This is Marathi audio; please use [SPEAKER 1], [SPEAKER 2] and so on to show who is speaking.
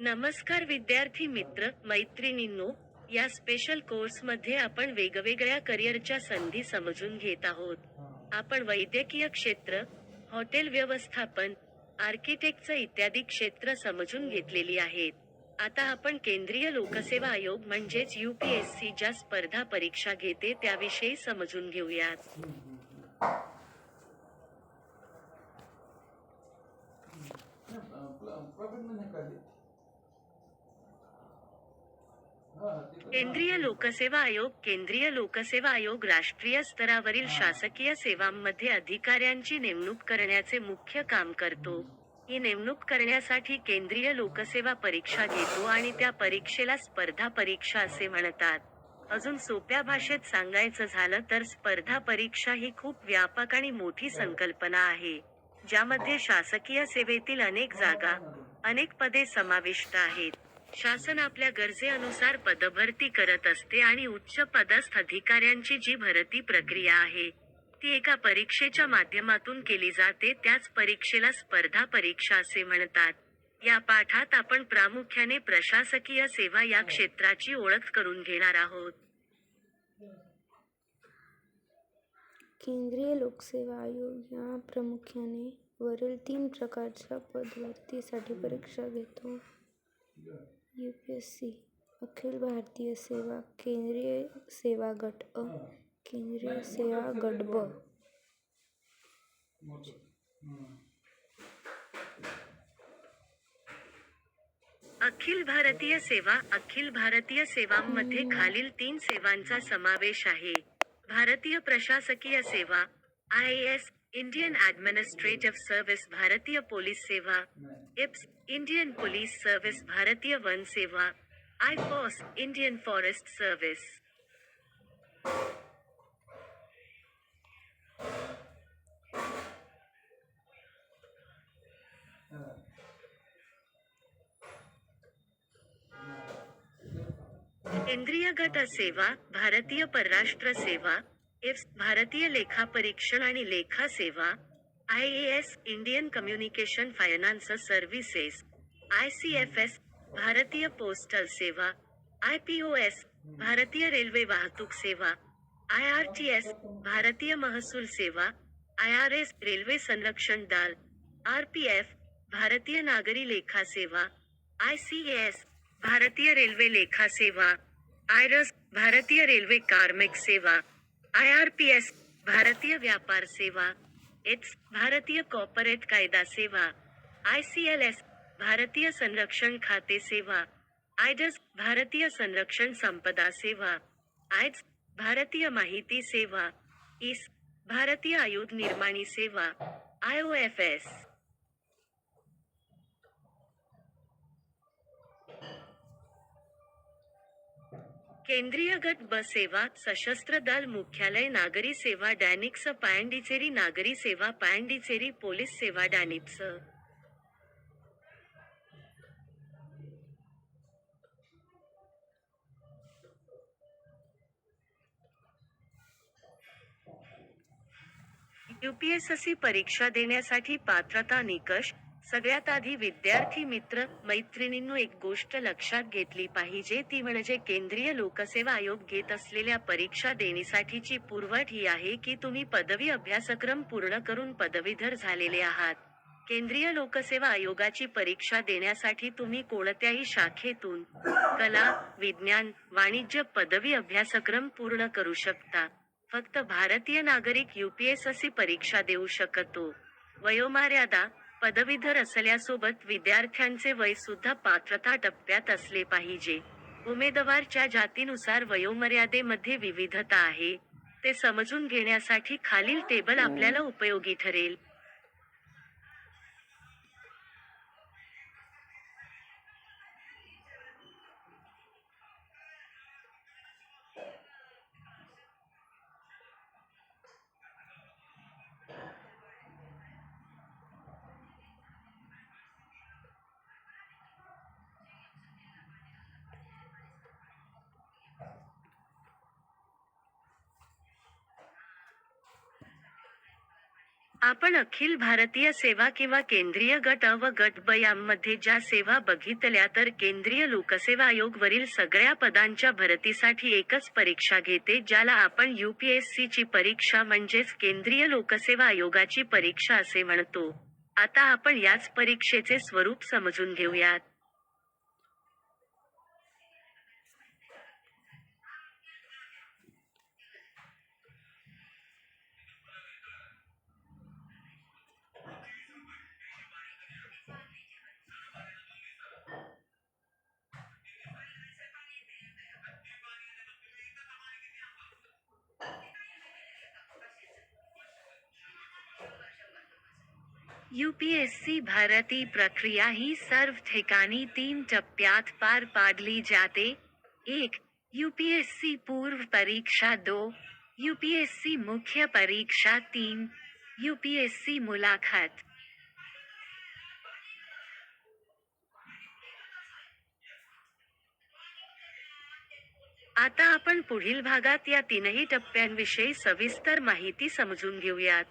[SPEAKER 1] नमस्कार विद्यार्थी मित्र मैत्रिणींनो या स्पेशल कोर्समध्ये आपण वेगवेगळ्या करिअरच्या संधी समजून घेत आहोत. आपण वैद्यकीय क्षेत्र हॉटेल व्यवस्थापन आर्किटेक्टचं इत्यादी क्षेत्र समजून घेतलेली आहेत. आता आपण केंद्रीय लोकसेवा आयोग म्हणजेच युपीएससी ज्या स्पर्धा परीक्षा घेते त्याविषयी समजून घेऊयात. केंद्रीय लोकसेवा आयोग केंद्रीय लोकसेवा आयोग राष्ट्रीय स्तरावरील शासकीय सेवांमध्ये अधिकाऱ्यांची नेमणूक करण्याचे मुख्य काम करतो. ही नेमणूक करण्यासाठी केंद्रीय लोकसेवा परीक्षा घेतो आणि त्या परीक्षेला स्पर्धा परीक्षा असे म्हणतात. अजून सोप्या भाषेत सांगायचं झालं तर स्पर्धा परीक्षा ही खूप व्यापक आणि मोठी संकल्पना आहे ज्यामध्ये शासकीय सेवेतील अनेक जागा अनेक पदे समाविष्ट आहेत. शासन आपल्या गरजेनुसार पदभरती करत असते आणि उच्च पदस्थ अधिकाऱ्यांची जी भरती प्रक्रिया आहे ती एका परीक्षेच्या माध्यमातून केली जाते त्याच परीक्षेला स्पर्धा परीक्षा असे म्हणतात. या पाठात आपण प्रामुख्याने प्रशासकीय सेवा या क्षेत्राची ओळख करून घेणार आहोत.
[SPEAKER 2] केंद्रीय लोकसेवा आयोग या प्रामुख्याने वरील तीन प्रकारच्या पदभरतीसाठी परीक्षा घेतो. यू पी एस सी अखिल भारतीय सेवा केंद्रीय सेवा गट अ. केंद्रीय सेवा
[SPEAKER 1] अखिल भारतीय सेवा अखिल भारतीय सेवांमध्ये खालील तीन सेवांचा समावेश आहे. भारतीय प्रशासकीय सेवा I S Indian administrative service भारतीय पोलीस सेवा इप्स इंडियन पोलीस सर्व्हिस भारतीय वन सेवा I FoS Indian forest service. केंद्रीय गट सेवा, भारतीय परराष्ट्र सेवा इफ्स भारतीय लेखापरीक्षण आणि लेखा सेवा, I S, Indian communication finance services, I C F S, भारतीय पोस्टल सेवा, आय पी ओ एस, भारतीय रेल्वे वाहतूक सेवा, आय आर टी एस, भारतीय महसूल सेवा, आय आर एस, रेल्वे संरक्षण दल, आर पी एफ़, भारतीय नागरी लेखा सेवा, आय सी एस, भारतीय रेल्वे लेखा सेवा आयरस भारतीय रेल्वे कार्मिक सेवा आय आर पी एस भारतीय व्यापार सेवा एट्स भारतीय कॉर्पोरेट कायदा सेवा आय सी एल एस भारतीय संरक्षण खाते सेवा आयडस भारतीय संरक्षण संपदा सेवा आयज भारतीय माहिती सेवा इस भारतीय आयुध निर्माणी सेवा आय ओ एफ एस. केंद्रीय गट ब सेवा सशस्त्र दल मुख्यालय नागरी सेवा डॅनिक्स पायंडिचेरी नागरी सेवा पायंडिचेरी पोलीस सेवा डॅनिप्स यूपीएससी परीक्षा देण्यासाठी पात्रता निकष सगळ्यात आधी विद्यार्थी मित्र मैत्रिणींनो एक गोष्ट लक्षात घेतली पाहिजे. ती म्हणजे केंद्रीय लोकसेवा आयोग घेत असलेल्या परीक्षा देण्यासाठीची पूर्वट ही आहे की तुम्ही पदवी अभ्यासक्रम पूर्ण करून पदवीधर झालेले आहात. केंद्रीय लोकसेवा आयोगाची परीक्षा देण्यासाठी तुम्ही कोणत्याही शाखेतून कला विज्ञान वाणिज्य पदवी अभ्यासक्रम पूर्ण करू शकता. फक्त भारतीय नागरिक यूपीएससी परीक्षा देऊ शकतो. वयोमर्यादा पदवीधर असल्यासोबत विद्यार्थ्यांचे वय सुद्धा पात्रता टप्प्यात असले पाहिजे. उमेदवारच्या जातीनुसार वयोमर्यादेमध्ये विविधता आहे. ते समजून घेण्यासाठी खालील टेबल आपल्याला उपयोगी ठरेल. आपण अखिल भारतीय सेवा किंवा केंद्रीय गट अ व गट ब यांमध्ये ज्या सेवा बघितल्या तर केंद्रीय लोकसेवा आयोग वरील सगळ्या पदांच्या भरतीसाठी एकच परीक्षा घेते ज्याला आपण युपीएससी ची परीक्षा म्हणजेच केंद्रीय लोकसेवा आयोगाची परीक्षा असे म्हणतो. आता आपण याच परीक्षेचे स्वरूप समजून घेऊयात. यूपीएससी भरती प्रक्रिया ही सर्व ठिकाणी तीन टप्प्यात पार पाडली जाते. एक यूपीएससी पूर्व परीक्षा दो यूपीएससी मुख्य परीक्षा तीन यूपीएससी मुलाखत. आता आपण पुढील भागात या तीनही टप्प्यांविषयी सविस्तर माहिती समजून घेऊयात.